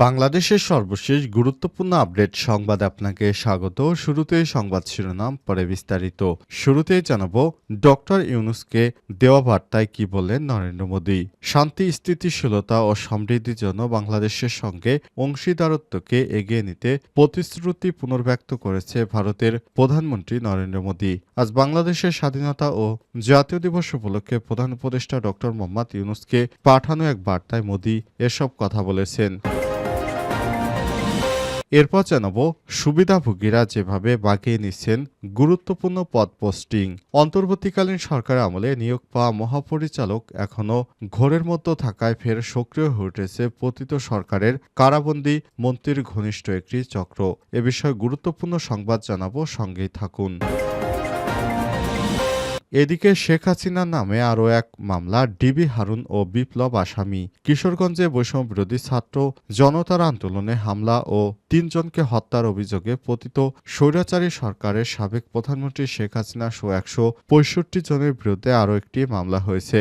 বাংলাদেশের সর্বশেষ গুরুত্বপূর্ণ আপডেট সংবাদ আপনাকে স্বাগত। শুরুতে সংবাদ শিরোনাম, পরে বিস্তারিত। শুরুতেই জানাব, ডক্টর ইউনুসকে দেওয়া বার্তায় কি বললেন নরেন্দ্র মোদী? শান্তি, স্থিতিশীলতা ও সমৃদ্ধির জন্য বাংলাদেশের সঙ্গে অংশীদারত্বকে এগিয়ে নিতে প্রতিশ্রুতি পুনর্ব্যক্ত করেছে ভারতের প্রধানমন্ত্রী নরেন্দ্র মোদী। আজ বাংলাদেশের স্বাধীনতা ও জাতীয় দিবস উপলক্ষে প্রধান উপদেষ্টা ডক্টর মোহাম্মদ ইউনুসকে পাঠানো এক বার্তায় মোদী এসব কথা বলেছেন। এরপর জানাব, সুবিধাভোগীরা যেভাবে বাগিয়ে নিচ্ছেন গুরুত্বপূর্ণ পদ পোস্টিং। অন্তর্বর্তীকালীন সরকার আমলে নিয়োগ পাওয়া মহাপরিচালক এখনও ঘোরের মতো থাকায় ফের সক্রিয় হয়ে উঠেছে পতিত সরকারের কারাবন্দী মন্ত্রীর ঘনিষ্ঠ একটি চক্র। এ বিষয়ে গুরুত্বপূর্ণ সংবাদ জানাব, সঙ্গেই থাকুন। এদিকে শেখ হাসিনা নামে আরও এক মামলা, ডিবি হারুন ও বিপ্লব আসামি। কিশোরগঞ্জে বৈষম্য বিরোধী ছাত্র জনতার আন্দোলনে হামলা ও তিনজনকে হত্যার অভিযোগে পতিত স্বৈরাচারী সরকারের সাবেক প্রধানমন্ত্রী শেখ হাসিনা সহ একশো পঁয়ষট্টি জনের বিরুদ্ধে আরও একটি মামলা হয়েছে।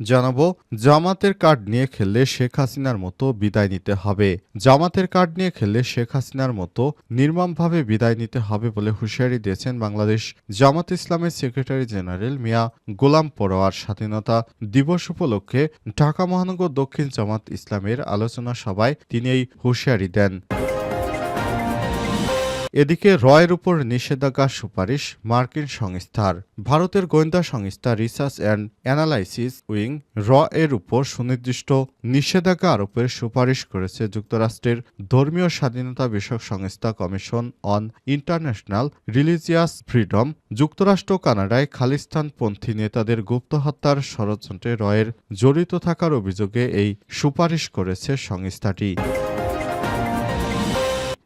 জানাব, জামাতের কার্ড নিয়ে খেললে শেখ হাসিনার মতো বিদায় নিতে হবে। জামাতের কার্ড নিয়ে খেললে শেখ হাসিনার মতো নির্মমভাবে বিদায় নিতে হবে বলে হুঁশিয়ারি দিয়েছেন বাংলাদেশ জামাত ইসলামের সেক্রেটারি জেনারেল মিয়া গোলাম পরোয়ার। স্বাধীনতা দিবস উপলক্ষে ঢাকা মহানগর দক্ষিণ জামাত ইসলামের আলোচনা সভায় তিনি এই হুঁশিয়ারি দেন। এদিকে রয়ের উপর নিষেধাজ্ঞার সুপারিশ মার্কিন সংস্থার। ভারতের গোয়েন্দা সংস্থা রিসার্চ অ্যান্ড অ্যানালাইসিস উইং র এর উপর সুনির্দিষ্ট নিষেধাজ্ঞা আরোপের সুপারিশ করেছে যুক্তরাষ্ট্রের ধর্মীয় স্বাধীনতা বিষয়ক সংস্থা commission on international religious freedom. যুক্তরাষ্ট্র কানাডায় খালিস্তানপন্থী নেতাদের গুপ্ত হত্যার ষড়যন্ত্রে রয়ের জড়িত থাকার অভিযোগে এই সুপারিশ করেছে সংস্থাটি।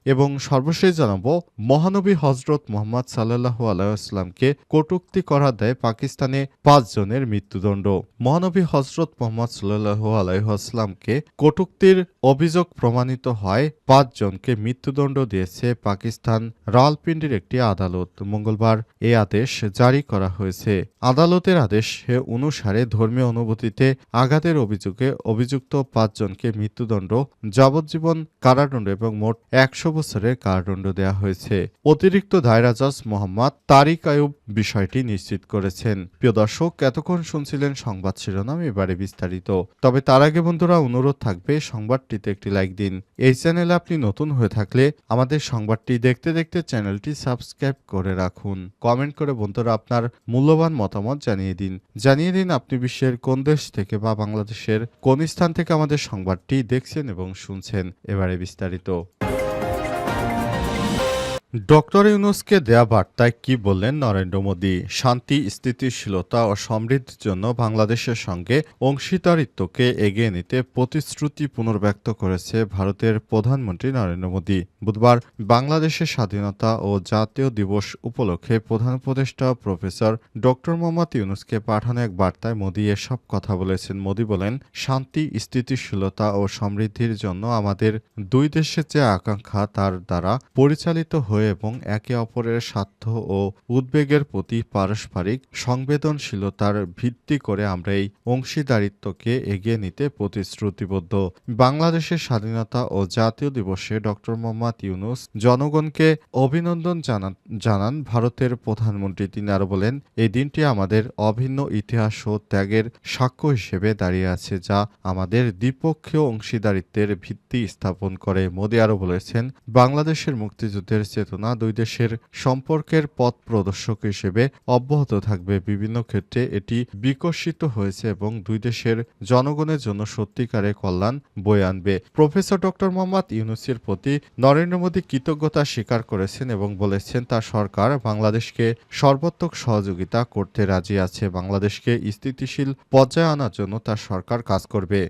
এবং সর্বশেষ জানাব, মহানবী হজরত মোহাম্মদ সাল্লাহু আলাইসলামকে কটূক্তি করা দেয় পাকিস্তানে পাঁচজনের মৃত্যুদণ্ড। মহানবী হজরত মোহাম্মদ সাল্লাহু আলাইহাস্লামকে কটূক্তির অভিযোগ প্রমাণিত হয় পাঁচজনকে মৃত্যুদণ্ড দিয়েছে পাকিস্তান রালপিন্ডির একটি আদালত। মঙ্গলবার এ আদেশ জারি করা হয়েছে। আদালতের আদেশে অনুসারে ধর্মীয় অনুভূতিতে আঘাতের অভিযোগে অভিযুক্ত পাঁচজনকে মৃত্যুদণ্ড, যাবজ্জীবন কারাদণ্ড এবং মোট একশো বছরের কারাদণ্ড দেওয়া হয়েছে। অতিরিক্ত দায়রা জজ মোহাম্মদ তারিক আয়ুব বিষয়টি নিশ্চিত করেছেন। প্রিয় দর্শক, এতক্ষণ শুনছিলেন সংবাদ শিরোনাম, এবারে বিস্তারিত। তবে তার আগে বন্ধুরা, অনুরোধ থাকবে সংবাদটিতে একটি লাইক দিন। এই চ্যানেলে আপনি নতুন হয়ে থাকলে আমাদের সংবাদটি দেখতে দেখতে চ্যানেলটি সাবস্ক্রাইব করে রাখুন। কমেন্ট করে বন্ধুরা আপনার মূল্যবান মতামত জানিয়ে দিন। জানিয়ে দিন আপনি বিশ্বের কোন দেশ থেকে বা বাংলাদেশের কোন স্থান থেকে আমাদের সংবাদটি দেখছেন এবং শুনছেন। এবারে বিস্তারিত। ডক্টর ইউনুসকে দেয়া বার্তায় কি বললেন নরেন্দ্র মোদী? শান্তি, স্থিতিশীলতা ও সমৃদ্ধির জন্য বাংলাদেশের সঙ্গে অংশীদারিত্বকে এগিয়ে নিতে প্রতিশ্রুতি পুনর্ব্যক্ত করেছে ভারতের প্রধানমন্ত্রী নরেন্দ্র মোদী। বুধবার বাংলাদেশের স্বাধীনতা ও জাতীয় দিবস উপলক্ষে প্রধান উপদেষ্টা প্রফেসর ডক্টর মোহাম্মদ ইউনুসকে পাঠানো এক বার্তায় মোদী এসব কথা বলেছেন। মোদী বলেন, শান্তি, স্থিতিশীলতা ও সমৃদ্ধির জন্য আমাদের দুই দেশের যে আকাঙ্ক্ষা তার দ্বারা পরিচালিত হয়ে এবং একে অপরের স্বার্থ ও উদ্বেগের প্রতি পারস্পরিক সংবেদনশীলতার ভিত্তি করে আমরা এই অংশীদারিত্বকে এগিয়ে নিতে প্রতিশ্রুতিবদ্ধ। বাংলাদেশের স্বাধীনতা ও জাতীয় দিবসে ডক্টর মোহাম্মদ ইউনুস জনগণকে অভিনন্দন জানান জানান ভারতের প্রধানমন্ত্রী। তিনি আরও বলেন, এই দিনটি আমাদের অভিন্ন ইতিহাস ও ত্যাগের সাক্ষ্য হিসেবে দাঁড়িয়ে আছে, যা আমাদের দ্বিপক্ষীয় অংশীদারিত্বের ভিত্তি স্থাপন করে। মোদী আরও বলেছেন, বাংলাদেশের মুক্তিযুদ্ধের চেতনা দুই দেশের সম্পর্কের পথ প্রদর্শক হিসেবে অব্যাহত থাকবে। বিভিন্ন ক্ষেত্রে এটি বিকশিত হয়েছে এবং দুই দেশের জনগণের জন্য সত্যিকারের কল্যাণ বয়ে আনবে। প্রফেসর ডক্টর মোহাম্মদ ইউনুসির প্রতি নরেন্দ্র মোদী কৃতজ্ঞতা স্বীকার করেছেন এবং বলেছেন, তার সরকার বাংলাদেশকে সর্বাত্মক সহযোগিতা করতে রাজি আছে। বাংলাদেশকে স্থিতিশীল পর্যায়ে আনার জন্য তার সরকার কাজ করবে।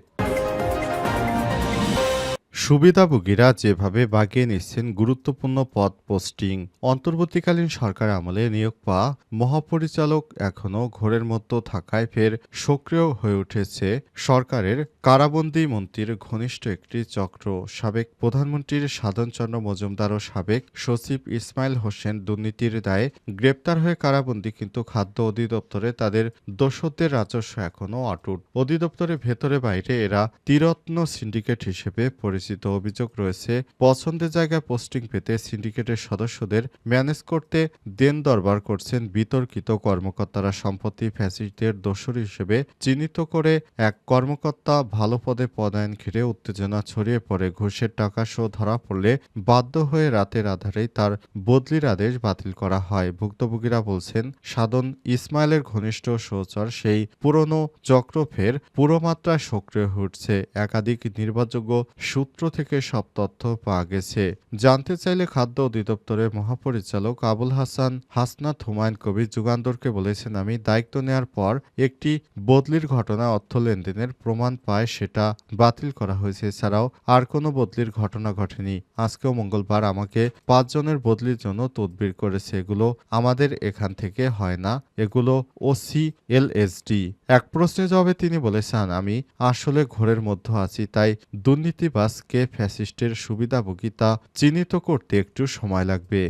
সুবিধাভোগীরা যেভাবে বাগিয়ে নিচ্ছেন গুরুত্বপূর্ণ পদ পোস্টিং, অন্তর্বর্তীকালীন সরকার আমলে নিয়োগ পাওয়া মহাপরিচালক এখনও ঘোরের মতো থাকায় ফের সক্রিয় হয়ে উঠেছে সরকারের কারাবন্দী মন্ত্রীর ঘনিষ্ঠ একটি চক্র। সাবেক প্রধানমন্ত্রীর সাধনচন্দ্র মজুমদার ও সাবেক সচিব ইসমাইল হোসেন দুর্নীতির দায়ে গ্রেপ্তার হয়ে কারাবন্দী কিন্তু খাদ্য অধিদপ্তরে তাদের দোষদের রাজস্ব এখনও অটুট। অধিদপ্তরের ভেতরে বাইরে এরা তিরত্ন সিন্ডিকেট হিসেবে পরিচিত অভিযোগ রয়েছে, পছন্দের জায়গায় পোস্টিং পেতে সিন্ডিকেটের সদস্যদের ম্যানেজ করতে দেন দরবার করছেন বিতর্কিত কর্মকর্তারা। সম্প্রতি ফ্যাসিস্টদের দোষর হিসেবে চিহ্নিত করে এক কর্মকর্তা ভালো পদে পদায়ন ঘিরে উত্তেজনা ছড়িয়ে পড়ে। ঘুষের টাকা সহ ধরা পড়লে বাধ্য হয়ে রাতের আধারেই তার বদলির আদেশ বাতিল করা হয়। ভুক্তভোগীরা বলছেন সাধন ইসমাইলের ঘনিষ্ঠ সহচর সেই পুরনো চক্র ফের পুরোমাত্রায় সক্রিয় হয়ে উঠছে একাধিক নির্ভরযোগ্য সূত্র থেকে সব তথ্য পাওয়া গেছে। জানতে চাইলে খাদ্য অধিদপ্তরের মহাপরিচালক আবুল হাসান হাসনাত হুমায়ুন কবির যুগান্তরকে বলেছেন, আমি দায়িত্ব নেওয়ার পর একটি বদলির ঘটনা অর্থ লেনদেনের প্রমাণ পায়, সেটা বাতিল করা হয়েছে। এছাড়াও আর কোনো বদলির ঘটনা ঘটেনি। আজকেও মঙ্গলবার আমাকে পাঁচজনের বদলির জন্য তদবির করেছে। এগুলো আমাদের এখান থেকে হয় না। এগুলো ওসি এলএসডি এক প্রশ্নের জবাবে তিনি বলেছেন, আমি আসলে ঘোরের মধ্যে আছি, তাই দুর্নীতিবাজকে ফ্যাসিস্টের সুবিধাভোগিতা চিহ্নিত করতে একটু সময় লাগবে।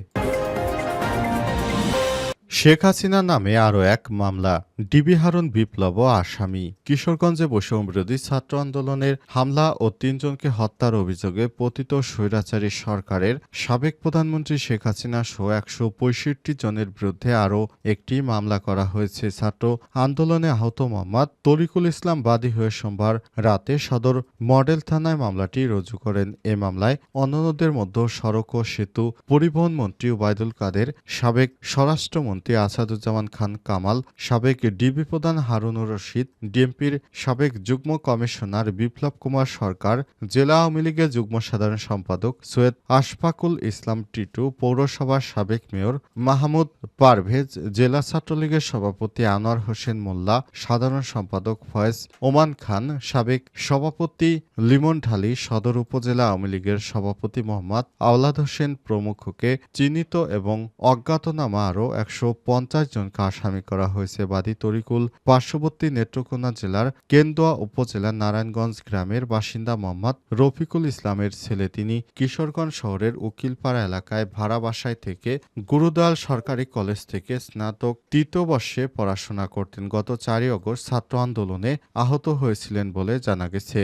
শেখ হাসিনা নামে আরও এক মামলা। ডিবি হারুন বিপ্লব ও আসামি। কিশোরগঞ্জে বৈষম্য বিরোধী ছাত্র আন্দোলনের হামলা ও তিনজনকে হত্যার অভিযোগে পতিত স্বৈরাচারী সরকারের সাবেক প্রধানমন্ত্রী শেখ হাসিনা সহ একশো পঁয়ষট্টি জনের বিরুদ্ধে আরও একটি মামলা করা হয়েছে। ছাত্র আন্দোলনে আহত মোহাম্মদ তরিকুল ইসলাম বাদী হয়ে সোমবার রাতে সদর মডেল থানায় মামলাটি রুজু করেন। এ মামলায় অন্যান্যদের মধ্যে সড়ক ও সেতু পরিবহন মন্ত্রী ওবায়দুল কাদের, সাবেক স্বরাষ্ট্রমন্ত্রী আসাদুজ্জামান খান কামাল, সাবেক ডিবি প্রধান হারুনুর রশিদ, ডিএমপির সাবেক যুগ্ম কমিশনার বিপ্লব কুমার সরকার, জেলা আওয়ামী লীগের যুগ্ম সাধারণ সম্পাদক সৈয়দ আশফাকুল ইসলাম টিটু, পৌরসভার সাবেক মেয়র মাহমুদ পারভেজ, জেলা ছাত্রলীগের সভাপতি আনোয়ার হোসেন মোল্লা, সাধারণ সম্পাদক ফয়েজ ওমান খান, সাবেক সভাপতি লিমন ঢালি, সদর উপজেলা আওয়ামী লীগের সভাপতি মোহাম্মদ আওলাদ হোসেন প্রমুখকে চিহ্নিত এবং অজ্ঞাতনামা আরও একশো পঞ্চাশ জনকে আসামি করা হয়েছে। বাদী তরিকুল পার্শ্ববর্তী নেত্রকোনা জেলার কেন্দুয়া উপজেলার নারায়ণগঞ্জ গ্রামের বাসিন্দা মোহাম্মদ রফিকুল ইসলামের ছেলে। তিনি কিশোরগঞ্জ শহরের উকিলপাড়া এলাকায় ভাড়া বাসায় থেকে গুরুদয়াল সরকারি কলেজ থেকে স্নাতক তৃতীয় বর্ষে পড়াশোনা করতেন। গত চারই অগস্ট ছাত্র আন্দোলনে আহত হয়েছিলেন বলে জানা গেছে।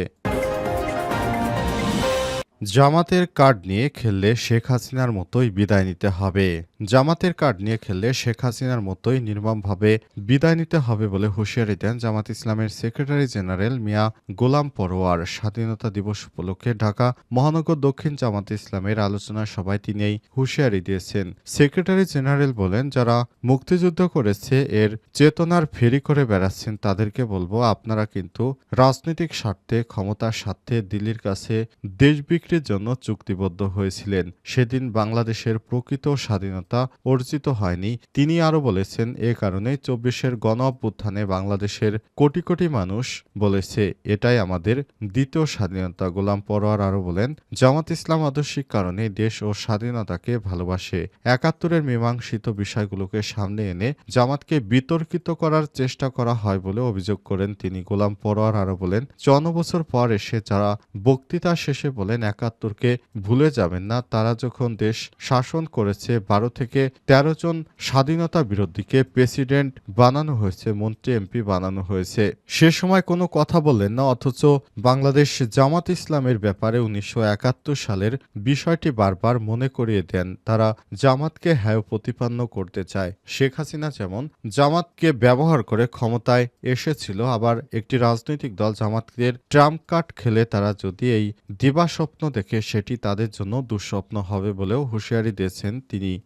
জামাতের কার্ড নিয়ে খেললে শেখ হাসিনার মতোই বিদায় নিতে হবে। জামাতের কার্ড নিয়ে খেললে শেখ হাসিনার মতোই নির্মমভাবে বিদায় নিতে হবে বলে হুঁশিয়ারি দেন জামাত ইসলামের সেক্রেটারি জেনারেল মিয়া গোলাম পরোয়ার। স্বাধীনতা দিবস উপলক্ষে ঢাকা মহানগর দক্ষিণ জামাত ইসলামের আলোচনা সভায় তিনি এই হুঁশিয়ারি দিয়েছেন। সেক্রেটারি জেনারেল বলেন, যারা মুক্তিযুদ্ধ করেছে, এর চেতনার ফেরি করে বেড়াচ্ছেন, তাদেরকে বলব, আপনারা কিন্তু রাজনৈতিক স্বার্থে, ক্ষমতার স্বার্থে দিল্লির কাছে দেশ বিক্রির জন্য চুক্তিবদ্ধ হয়েছিলেন। সেদিন বাংলাদেশের প্রকৃত স্বাধীনতা অর্জিত হয়নি। তিনি আরও বলেছেন, এ কারণে চব্বিশের গণ অভ্যুত্থানে বাংলাদেশের কোটি কোটি মানুষ বলেছে, এটাই আমাদের দ্বিতীয় স্বাধীনতা। গোলাম পরোয়ার আরও বলেন, জামাত ইসলাম আদর্শিক কারণে দেশ ও স্বাধীনতাকে ভালোবাসে। একাত্তরের মীমাংসিত বিষয়গুলোকে সামনে এনে জামাতকে বিতর্কিত করার চেষ্টা করা হয় বলে অভিযোগ করেন তিনি। গোলাম পরোয়ার আরও বলেন চৌন্ন বছর পর এসে যারা বক্তৃতা শেষে বলেন একাত্তরকে ভুলে যাবেন না। তারা যখন দেশ শাসন করেছে, বারো থেকে ১৩ জন স্বাধীনতা বিরোধীকে প্রেসিডেন্ট বানানো হয়েছে, মন্ত্রী, এমপি বানানো হয়েছে। সে সময় কোনো কথা বললেন না, অথচ বাংলাদেশ জামাত ইসলামের ব্যাপারে উনিশশো সালের বিষয়টি বারবার মনে করিয়ে দেন। তারা জামাতকে হ্যায় প্রতিপন্ন করতে চায়। শেখ হাসিনা যেমন জামাতকে ব্যবহার করে ক্ষমতায় এসেছিল, আবার একটি রাজনৈতিক দল জামাতের ট্রাম্প কার্ড খেলে তারা যদি এই দিবাস্বপ্ন দেখে সেটি তাদের জন্য দুঃস্বপ্ন হবে বলেও হুঁশিয়ারি দিয়েছেন তিনি।